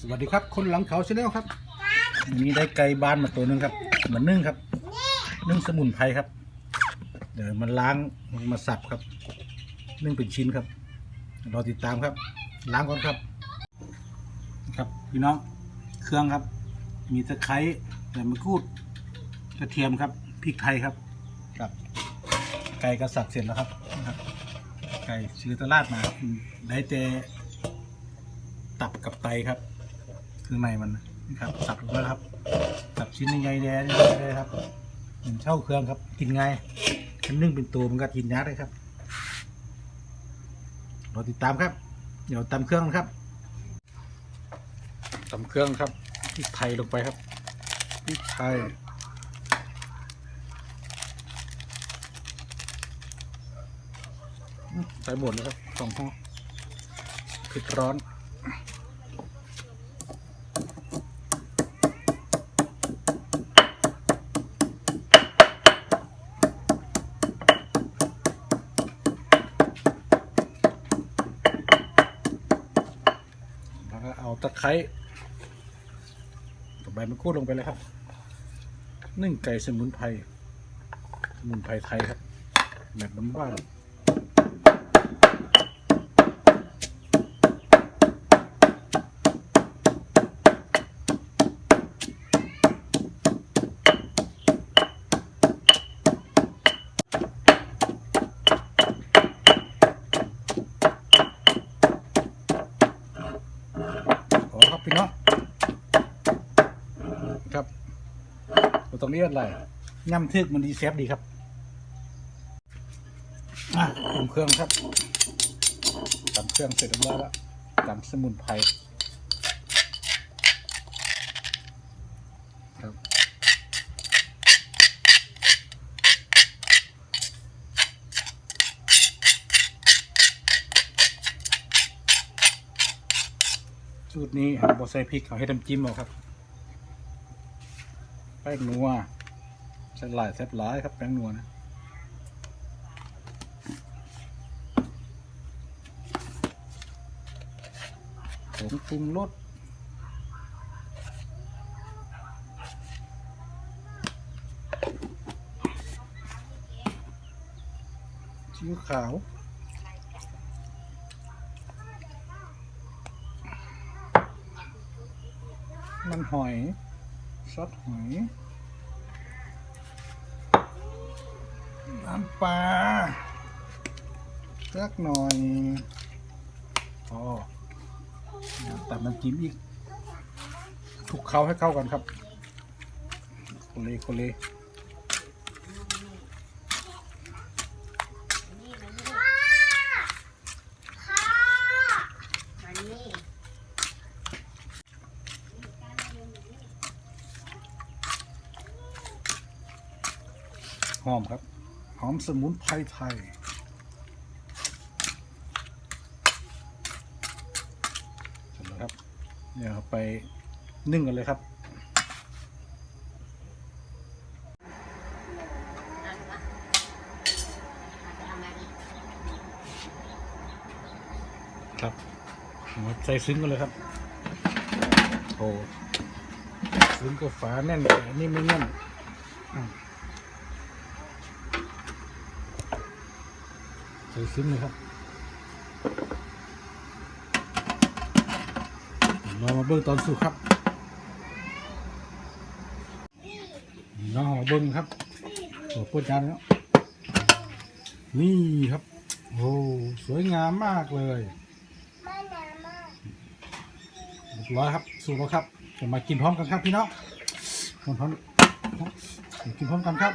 สวัสดีครับ คนหลังเขาชาแนลครับวันนี้ได้ไก่บ้านมาตัวหนึ่งครับเหมือนนึ่งครับ นึ่งสมุนไพรครับ เดี๋ยวมันล้างมาสับครับ นึ่งเป็นชิ้นครับรอติดตามครับ ล้างก่อนครับ ครับพี่น้องเครื่องครับ มีตะไคร้แต่มะกรูดกระเทียมครับพริกไทยครับครับ ไก่ก็สับเสร็จแล้วครับนะครับ ไก่ซื้อตลาดมาครับได้แต่ตับกับไตครับ คือในมันนะครับสับลงไปแล้วครับสับชิ้นใหญ่ๆแดงเลยครับเหมือนเช่าเครื่องครับ กินง่ายคันนึ่งเป็นตัวมันก็กินยากเลยครับรอติดตามครับ เดี๋ยวตำเครื่องครับตำเครื่องครับพริกไทยลงไปครับพริกไทยใส่หมดเลยครับสองห่อเผ็ดร้อน แล้วก็เอาตะไคร้กับใบมะกรูดลงไปเลยครับนึ่งไก่สมุนไพรสมุนไพรไทยครับแบบบ้านๆ ขอครับพี่น้องครับ เราต้องเรียกอะไรย่ำทึกมันดีเซฟดีครับอะตำเครื่องครับตำเครื่องเสร็จเรียบร้อยแล้วตำสมุนไพรครับสูตรนี้บอใส่พริกเขาให้ทำจิ้มเอาครับแป้งนัวใส่หลายแซ่บหลายครับแป้งนัวนะผงปรุงรสซีอิ๊วขาวมันหอย ซอสหอยน้ำปลาสักหน่อยพอแต่มันจิ้มอีกถูกเข้าให้เข้ากันครับ โคเลโคเล หอมครับ หอมสมุนไพรไทยเสร็จแล้วครับเดี๋ยวไปนึ่งกันเลยครับครับมาใส่ซึ้งกันเลยครับโอ้ซึ้งกับฝาแน่นแต่นนี่ไม่แน่นอืมใส่ซึ้งเลยครับเรามาเบิ้งตอนสุกครับน้องมาเบิ้งครับโอ้พูดจานแล้วนี่ครับ โอ้สวยงามมากเลยเลยร้อยครับสุกแล้วครับจะมากินพร้อมกันครับพี่น้องพร้อมๆกินพร้อมกันครับ